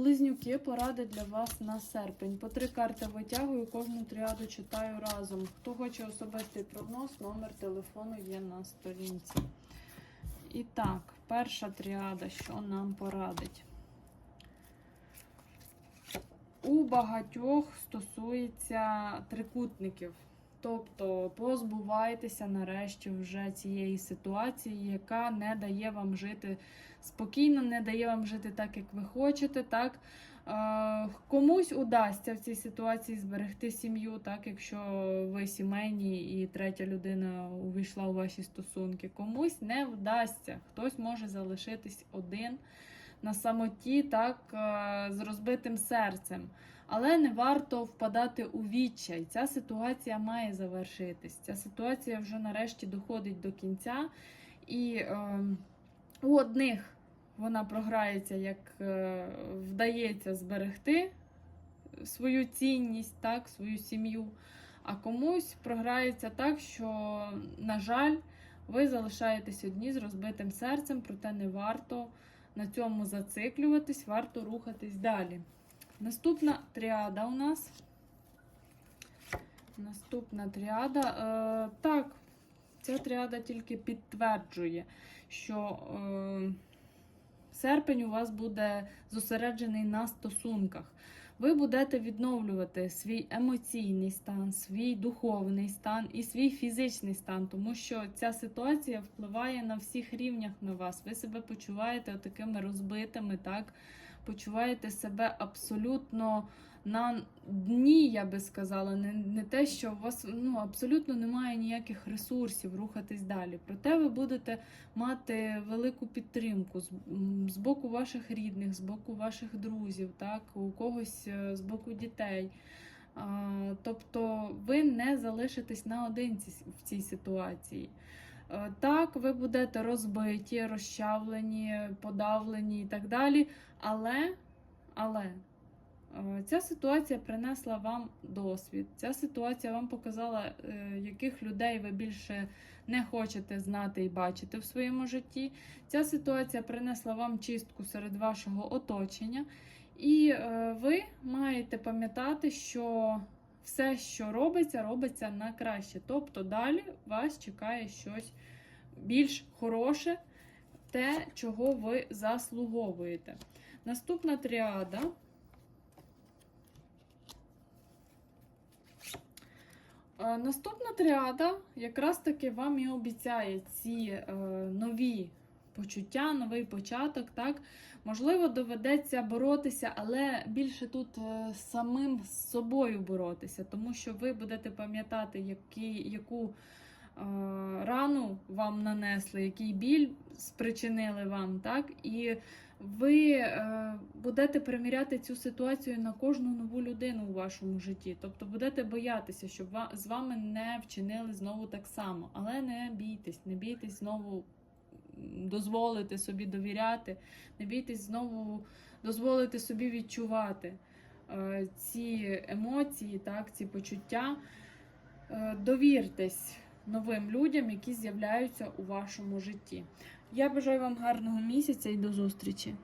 Близнюки поради для вас на серпень. По три карти витягую, кожну тріаду читаю разом. Хто хоче особистий прогноз, номер телефону є на сторінці. І так, перша тріада, що нам порадить? У багатьох стосується трикутників. Тобто позбувайтеся нарешті вже цієї ситуації, яка не дає вам жити спокійно, не дає вам жити так, як ви хочете. Так? Е, комусь удасться в цій ситуації зберегти сім'ю, так, якщо ви сімейні і третя людина увійшла у ваші стосунки. Комусь не вдасться, хтось може залишитись один на самоті, так, е, з розбитим серцем. Але не варто впадати у відчай. Ця ситуація має завершитись. Ця ситуація вже нарешті доходить до кінця. І е, у одних вона програється, як е, вдається зберегти свою цінність, так, свою сім'ю. А комусь програється так, що, на жаль, ви залишаєтесь одні з розбитим серцем, проте не варто на цьому зациклюватись, варто рухатись далі. Наступна тріада у нас. Наступна тріада. Е, так, ця тріада тільки підтверджує, що е, серпень у вас буде зосереджений на стосунках. Ви будете відновлювати свій емоційний стан, свій духовний стан і свій фізичний стан, тому що ця ситуація впливає на всіх рівнях на вас. Ви себе почуваєте такими розбитими, так? Почуваєте себе абсолютно на дні, я би сказала, не, не те, що у вас ну, абсолютно немає ніяких ресурсів рухатись далі. Проте ви будете мати велику підтримку з, з боку ваших рідних, з боку ваших друзів, так, у когось е, з боку дітей. А, тобто ви не залишитесь наодинці в цій ситуації. Е, Так, ви будете розбиті, розчавлені, подавлені і так далі. Але, але е, ця ситуація принесла вам досвід. Ця ситуація вам показала, е, яких людей ви більше не хочете знати і бачити в своєму житті. Ця ситуація принесла вам чистку серед вашого оточення. І ви маєте пам'ятати, що все, що робиться, робиться на краще. Тобто далі вас чекає щось більш хороше, те, чого ви заслуговуєте. Наступна тріада. Е, Наступна тріада якраз таки вам і обіцяє ці е, нові почуття, новий початок. Так? Можливо, доведеться боротися, але більше тут е, самим з собою боротися, тому що ви будете пам'ятати, які, яку е, рану вам нанесли, який біль спричинили вам, так? І ви е, будете приміряти цю ситуацію на кожну нову людину у вашому житті. Тобто будете боятися, щоб з вами не вчинили знову так само. Але не бійтесь, не бійтесь знову дозволити собі довіряти, не бійтесь знову дозволити собі відчувати е, ці емоції, так, ці почуття. Е, довіртесь новим людям, які з'являються у вашому житті. Я бажаю вам гарного місяця і до зустрічі!